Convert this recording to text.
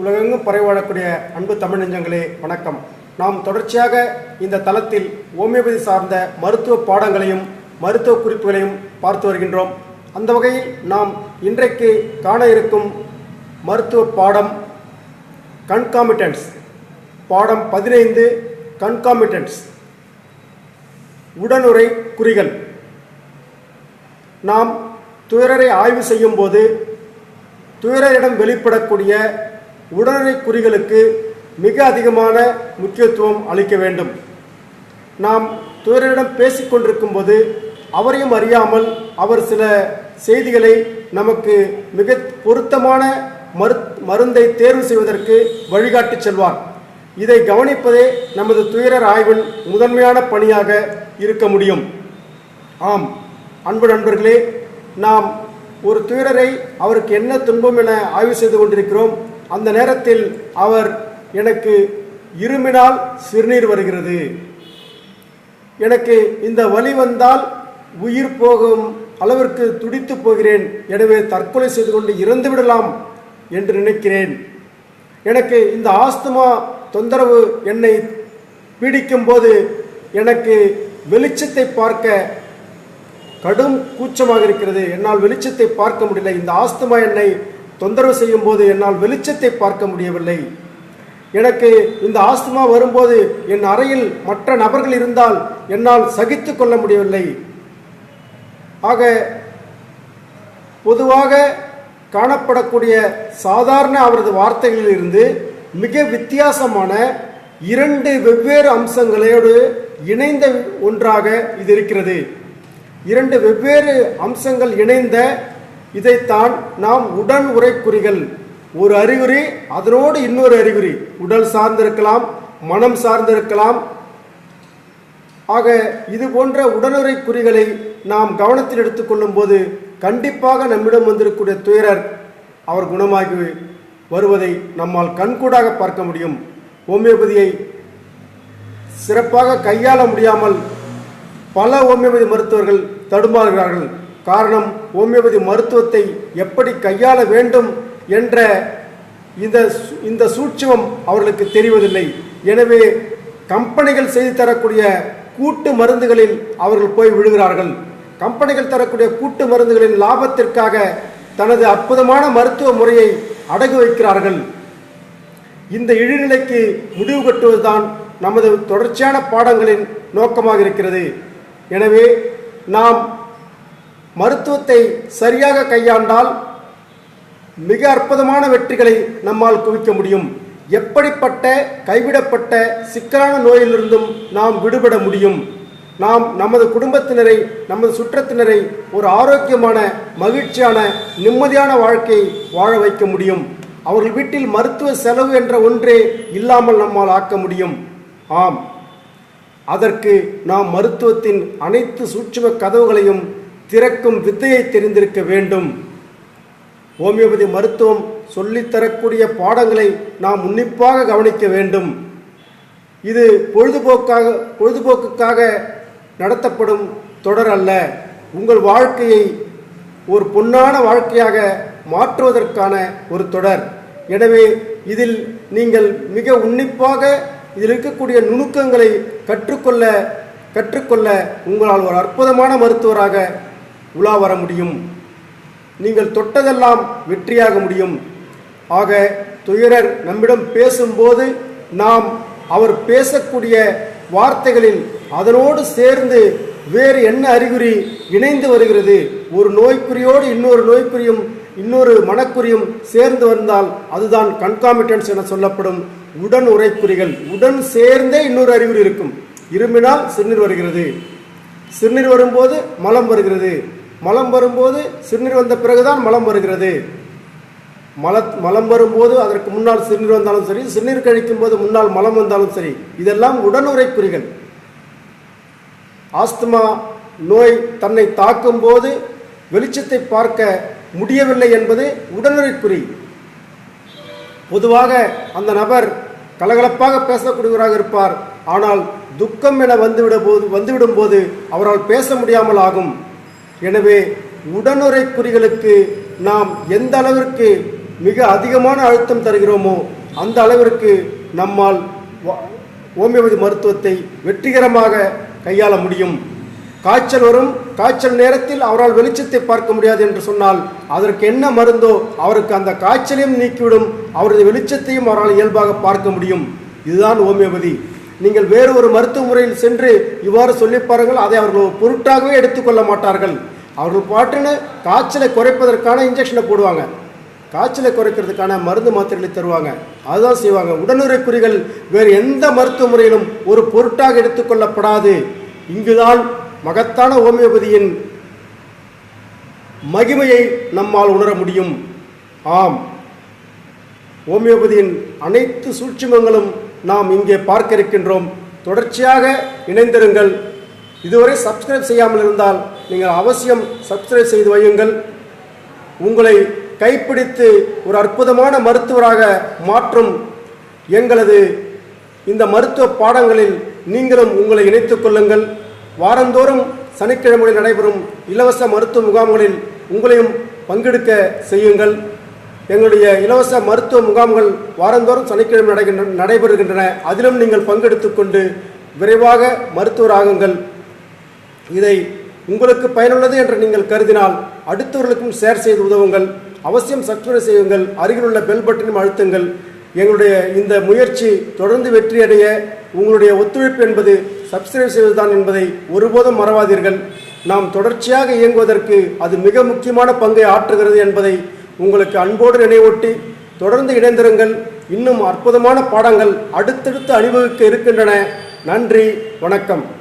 உலகெங்கும் பரவி அன்பு தமிழ் நெஞ்சங்களே வணக்கம். நாம் தொடர்ச்சியாக இந்த தளத்தில் ஹோமியோபதி சார்ந்த மருத்துவ பாடங்களையும் மருத்துவ குறிப்புகளையும் பார்த்து வருகின்றோம். அந்த வகையில் நாம் இன்றைக்கு காண இருக்கும் மருத்துவ பாடம் கண்காமிட்டன்ஸ் பாடம் பதினைந்து கண்காமிட்டன்ஸ் உடனுரை குறிகள். நாம் துயரரை ஆய்வு செய்யும் போது துயரரிடம் வெளிப்படக்கூடிய உடனடி குறிகளுக்கு மிக அதிகமான முக்கியத்துவம் அளிக்க வேண்டும். நாம் துயரரிடம் பேசிக்கொண்டிருக்கும் போது அவரையும் அறியாமல் அவர் சில செய்திகளை நமக்கு மிக பொருத்தமான மரு மருந்தை தேர்வு செய்வதற்கு வழிகாட்டி செல்வார். இதை கவனிப்பதே நமது துயரர் ஆய்வின் முதன்மையான பணியாக இருக்க முடியும். ஆம் அன்பு நண்பர்களே நாம் ஒரு துயரரை அவருக்கு என்ன துன்பம் என ஆய்வு செய்து கொண்டிருக்கிறோம் அந்த நேரத்தில் அவர் எனக்கு இருமினால் சிறுநீர் வருகிறது. எனக்கு இந்த வலி வந்தால் உயிர் போகும் அளவிற்கு துடித்து போகிறேன். எனவே தற்கொலை செய்து கொண்டு இறந்து விடலாம் என்று நினைக்கிறேன். எனக்கு இந்த ஆஸ்துமா தொந்தரவு என்னை பீடிக்கும் போது எனக்கு வெளிச்சத்தை பார்க்க கடும் கூச்சமாக இருக்கிறது. என்னால் வெளிச்சத்தை பார்க்க முடியல. இந்த ஆஸ்துமா என்னை தொந்தரவு செய்யும் போது என்னால் வெளிச்சத்தை பார்க்க முடியவில்லை. எனக்கு இந்த ஆஸ்துமா வரும்போது என் அறையில் மற்ற நபர்கள் இருந்தால் என்னால் சகித்து கொள்ள முடியவில்லை. ஆக பொதுவாக காணப்படக்கூடிய சாதாரண அவரது வார்த்தைகளில் இருந்து மிக வித்தியாசமான இரண்டு வெவ்வேறு அம்சங்களோடு இணைந்த ஒன்றாக இது இருக்கிறது. இரண்டு வெவ்வேறு அம்சங்கள் இணைந்த இதைத்தான் நாம் உடன் உரைக்குறிகள் ஒரு அறிகுறி அதனோடு இன்னொரு அறிகுறி. உடல் சார்ந்திருக்கலாம் மனம் சார்ந்திருக்கலாம். ஆக இது போன்ற உடனுறை குறிகளை நாம் கவனத்தில் எடுத்துக்கொள்ளும் போது கண்டிப்பாக நம்மிடம் வந்திருக்கக்கூடிய துயரர் அவர் குணமாகி வருவதை நம்மால் கண்கூடாக பார்க்க முடியும். ஹோமியோபதியை சிறப்பாக கையாள முடியாமல் பல ஹோமியோபதி மருத்துவர்கள் தடுமாறுகிறார்கள். காரணம் ஹோமியோபதி மருத்துவத்தை எப்படி கையாள வேண்டும் என்ற இந்த சு- இந்த சூட்சமம் அவர்களுக்கு தெரிவதில்லை. எனவே கம்பெனிகள் செய்து தரக்கூடிய கூட்டு மருந்துகளில் அவர்கள் போய் விழுகிறார்கள். கம்பெனிகள் தரக்கூடிய கூட்டு மருந்துகளின் லாபத்திற்காக தனது அற்புதமான மருத்துவ முறையை அடகு வைக்கிறார்கள். இந்த இழிநிலைக்கு முடிவு கட்டுவதுதான் நமது தொடர்ச்சியான பாடங்களின் நோக்கமாக இருக்கிறது. எனவே நாம் மருத்துவத்தை சரியாக கையாண்டால் மிக அற்புதமான வெற்றிகளை நம்மால் குவிக்க முடியும். எப்படிப்பட்ட கைவிடப்பட்ட சிக்கலான நோயிலிருந்தும் நாம் விடுபட முடியும். நாம் நமது குடும்பத்தினரை நமது சுற்றத்தினரை ஒரு ஆரோக்கியமான மகிழ்ச்சியான நிம்மதியான வாழ்க்கையை வாழ வைக்க முடியும். அவர்கள் வீட்டில் மருத்துவ செலவு என்ற ஒன்றே இல்லாமல் நம்மால் ஆக்க முடியும். ஆம். அதற்கு நாம் மருத்துவத்தின் அனைத்து சூட்சும கதவுகளையும் திறக்கும் வித்தையை தெரிந்திருக்க வேண்டும். ஹோமியோபதி மருத்துவம் சொல்லித்தரக்கூடிய பாடங்களை நாம் உன்னிப்பாக கவனிக்க வேண்டும். இது பொழுதுபோக்காக பொழுதுபோக்குக்காக நடத்தப்படும் தொடர் அல்ல. உங்கள் வாழ்க்கையை ஒரு பொன்னான வாழ்க்கையாக மாற்றுவதற்கான ஒரு தொடர். எனவே இதில் நீங்கள் மிக உன்னிப்பாக இதில் இருக்கக்கூடிய நுணுக்கங்களை கற்றுக்கொள்ள கற்றுக்கொள்ள உங்களால் ஒரு அற்புதமான மருத்துவராக உலா வர முடியும். நீங்கள் தொட்டதெல்லாம் வெற்றியாக முடியும். ஆக துயரர் நம்மிடம் பேசும்போது நாம் அவர் பேசக்கூடிய வார்த்தைகளில் அதனோடு சேர்ந்து வேறு என்ன அறிகுறி இணைந்து வருகிறது? ஒரு நோய்க்குறியோடு இன்னொரு நோய்க்குறியும் இன்னொரு மனக்குறியும் சேர்ந்து வந்தால் அதுதான் கன்காமிட்டன்ஸ் என சொல்லப்படும் உடன் உரைக்குறிகள் உடன் சேர்ந்தே இன்னொரு அறிகுறி இருக்கும். இருமினால் சிறுநீர் வருகிறது. சிறுநீர் வரும்போது மலம் வருகிறது. மலம் வரும்போது சிறுநீர் வந்த பிறகுதான் மலம் வருகிறது. மல மலம் வரும்போது அதற்கு முன்னால் சிறுநீர் வந்தாலும் சரி சிறுநீர் கழிக்கும் போது முன்னால் மலம் வந்தாலும் சரி இதெல்லாம் உடனுறை குறிகள் ஆஸ்துமா நோய் தன்னை தாக்கும் போது வெளிச்சத்தை பார்க்க முடியவில்லை என்பது உடனுறை குறி பொதுவாக அந்த நபர் கலகலப்பாக பேசக்கூடியவராக இருப்பார். ஆனால் துக்கம் என வந்துவிட போது வந்துவிடும் போது அவரால் பேச முடியாமல் ஆகும். எனவே உடனுறை குறிகளுக்கு நாம் எந்த அளவிற்கு மிக அதிகமான அழுத்தம் தருகிறோமோ அந்த அளவிற்கு நம்மால் ஹோமியோபதி மருத்துவத்தை வெற்றிகரமாக கையாள முடியும். காய்ச்சல் வரும் காய்ச்சல் நேரத்தில் அவரால் வெளிச்சத்தை பார்க்க முடியாது என்று சொன்னால் அதற்கு என்ன மருந்தோ அவருக்கு அந்த காய்ச்சலையும் நீக்கிவிடும் அவரது வெளிச்சத்தையும் அவரால் இயல்பாக பார்க்க முடியும். இதுதான் ஹோமியோபதி. நீங்கள் வேறு ஒரு மருத்துவ முறையில் சென்று இவ்வாறு சொல்லி பாருங்கள் அதை அவர்கள் பொருட்டாகவே எடுத்துக்கொள்ள மாட்டார்கள். அவர்கள் பாட்டுன்னு காய்ச்சலை குறைப்பதற்கான இன்ஜெக்ஷனை போடுவாங்க. காய்ச்சலை குறைக்கிறதுக்கான மருந்து மாத்திரைகளை தருவாங்க. அதுதான் செய்வாங்க. உடனுறை குறிகள் வேறு எந்த மருத்துவ முறையிலும் ஒரு பொருட்டாக எடுத்துக்கொள்ளப்படாது இங்குதான் மகத்தான ஹோமியோபதியின் மகிமையை நம்மால் உணர முடியும். ஆம். ஹோமியோபதியின் அனைத்து சூட்சுமங்களும் நாம் இங்கே பார்க்க இருக்கின்றோம் தொடர்ச்சியாக இணைந்திருங்கள். இதுவரை சப்ஸ்கிரைப் செய்யாமல் இருந்தால் நீங்கள் அவசியம் சப்ஸ்கிரைப் செய்து வையுங்கள். உங்களை கைப்பிடித்து ஒரு அற்புதமான மருத்துவராக மாற்றும் எங்களது இந்த மருத்துவ பாடங்களில் நீங்களும் உங்களை இணைத்துக் கொள்ளுங்கள். வாரந்தோறும் சனிக்கிழமைகளில் நடைபெறும் இலவச மருத்துவ முகாம்களில் உங்களையும் பங்கெடுக்க செய்யுங்கள். எங்களுடைய இலவச மருத்துவ முகாம்கள் வாரந்தோறும் சனிக்கிழமை நடைகின்ற நடைபெறுகின்றன. அதிலும் நீங்கள் பங்கெடுத்து கொண்டு விரைவாக மருத்துவராகுங்கள் இதை உங்களுக்கு பயனுள்ளது என்று நீங்கள் கருதினால் அடுத்தவர்களுக்கும் ஷேர் செய்து உதவுங்கள். அவசியம் சப்ஸ்கிரைப் செய்யுங்கள். அருகிலுள்ள பெல் பட்டனும் அழுத்துங்கள். எங்களுடைய இந்த முயற்சி தொடர்ந்து வெற்றியடைய உங்களுடைய ஒத்துழைப்பு என்பது சப்ஸ்கிரைப் செய்வதுதான் என்பதை ஒருபோதும் மறவாதீர்கள். நாம் தொடர்ச்சியாக இயங்குவதற்கு அது மிக முக்கியமான பங்கை ஆற்றுகிறது என்பதை உங்களுக்கு அன்போடு நினைவூட்டி தொடர்ந்து இணைந்திருங்கள். இன்னும் அற்புதமான பாடங்கள் அடுத்தடுத்து அனுபவிக்க இருக்கின்றன. நன்றி வணக்கம்.